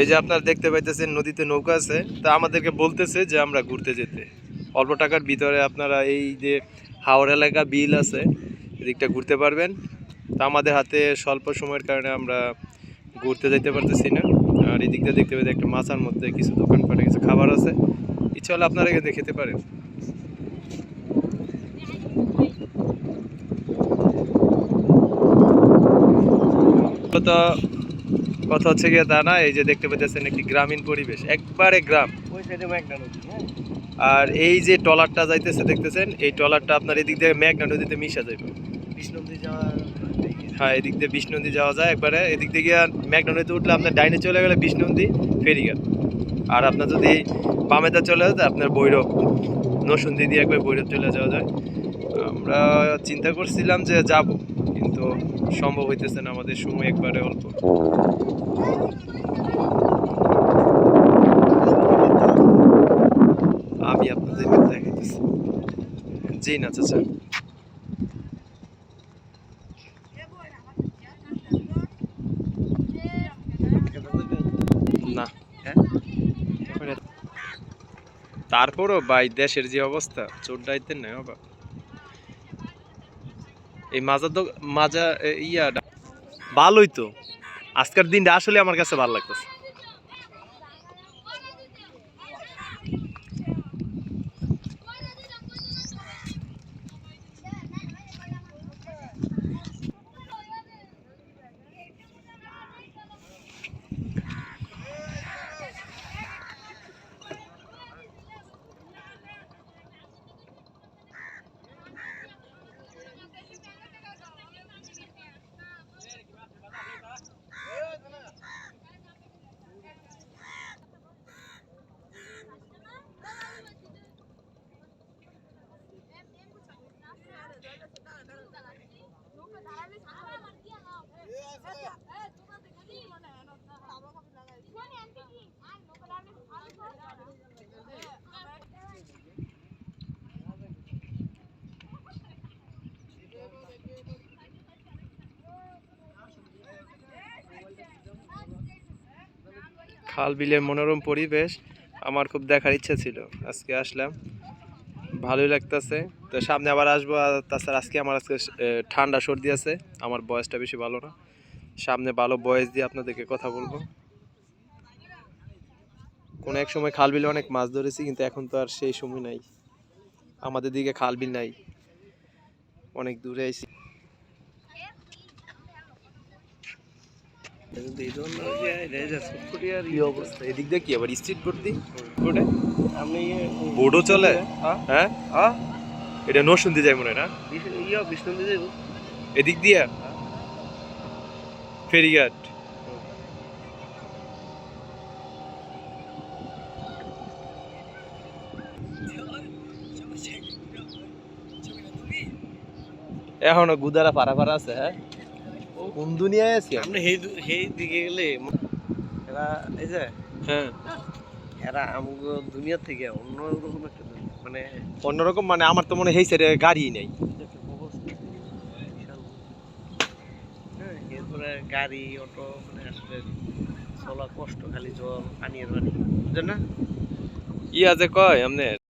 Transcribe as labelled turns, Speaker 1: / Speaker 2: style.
Speaker 1: এই যে আপনারা দেখতে পাইতেছেন, নদীতে নৌকা আছে। তা আমাদেরকে বলতেছে যে আমরা ঘুরতে যেতে। অল্প টাকার ভিতরে আপনারা এই যে হাওড় এলাকা বিল আছে, এদিকটা ঘুরতে পারবেন। তা আমাদের হাতে স্বল্প সময়ের কারণে আমরা ঘুরতে যেতে পারতেছি না। আর এই দিকটা দেখতে পাই একটা মাছার মধ্যে কিছু দোকানপাটে কিছু খাবার আছে। ইচ্ছা হলে আপনারা এখানে খেতে পারেন। তো কথা হচ্ছে গিয়ে তা না এই যে দেখতে পাচ্ছেন একটি গ্রামীণ পরিবেশ একবারে গ্রাম।
Speaker 2: হ্যাঁ।
Speaker 1: আর এই যে ট্রলারটা যাইতেছে দেখতেছেন এই ট্রলারটা আপনার এদিক দিয়ে মেঘনা নদীতে মিশা যাবে হ্যাঁ এদিক দিয়ে বিষ্ণুনদী যাওয়া যায় একবারে এদিক দিয়ে গিয়ে মেঘনা নদীতে উঠলে আপনার ডাইনে চলে গেলে বিষ্ণুনদী ফেরিঘাট আর আপনার যদি বামেদা চলে যেতে আপনার ভৈরব নসুন্দি দিয়ে একবার বৈরব চলে যাওয়া যায়। আমরা চিন্তা করছিলাম যে যাব কিন্তু সম্ভব হইতেছে না, আমাদের সময় একবারে অল্প। আমি আপনাদের দেখাইতেছি। জি না, চাচা। তারপরও ভাই, দেশের যে অবস্থা, চোর দায়িত্বে নেই বাবা এই মাজার মাজা ইয়া ভালোই তো। আজকের দিনটা আসলে আমার কাছে ভালো লাগতেছে। খাল বিলের মনোরম পরিবেশ আমার খুব দেখার ইচ্ছা ছিল। আজকে আসলাম। ভালোই লাগতেছে। তো সামনে আবার আসব। তাছাড়া আজকে আমার আজকে ঠান্ডা সর্দি আছে। আমার বয়সটা বেশি ভালো না। সামনে ভালো বয়স দিয়ে আপনাদেরকে কথা বলব। কোনো এক সময় খাল বিলে অনেক মাছ ধরেছি কিন্তু এখন তো আর সেই সময় নাই। আমাদের দিকে খাল বিল নাই। অনেক দূরে আইছি। এদিক দিয়ে কি? আবার স্ট্রিট বোর্ড বোর্ডে বোর্ডও চলে?
Speaker 2: হ্যাঁ।
Speaker 1: হ্যাঁ?
Speaker 2: হ্যাঁ।
Speaker 1: এটা যায় মনে হয় না? এদিক দিয়া? ফেরিঘাট এখনও গুদারা পারা পারা আছে হ্যাঁ কোন দুনিয়ায় আছি আমি?
Speaker 2: আপনি সেই সেই দিকে গেলে এরা এই যে
Speaker 1: হ্যাঁ
Speaker 2: এরা আমগো দুনিয়া থেকে অন্য রকম একটা। মানে
Speaker 1: অন্যরকম মানে আমার তো মনে হয় এই সাইডে গাড়ি নেই
Speaker 2: একটা অবস্থা বিশাল। হ্যাঁ, এরপরে গাড়ি, অটো মানে আসলে চলা কষ্ট, খালি জল পানি আর পানি বুঝলেন না?
Speaker 1: ইয়া যে কয় আপনার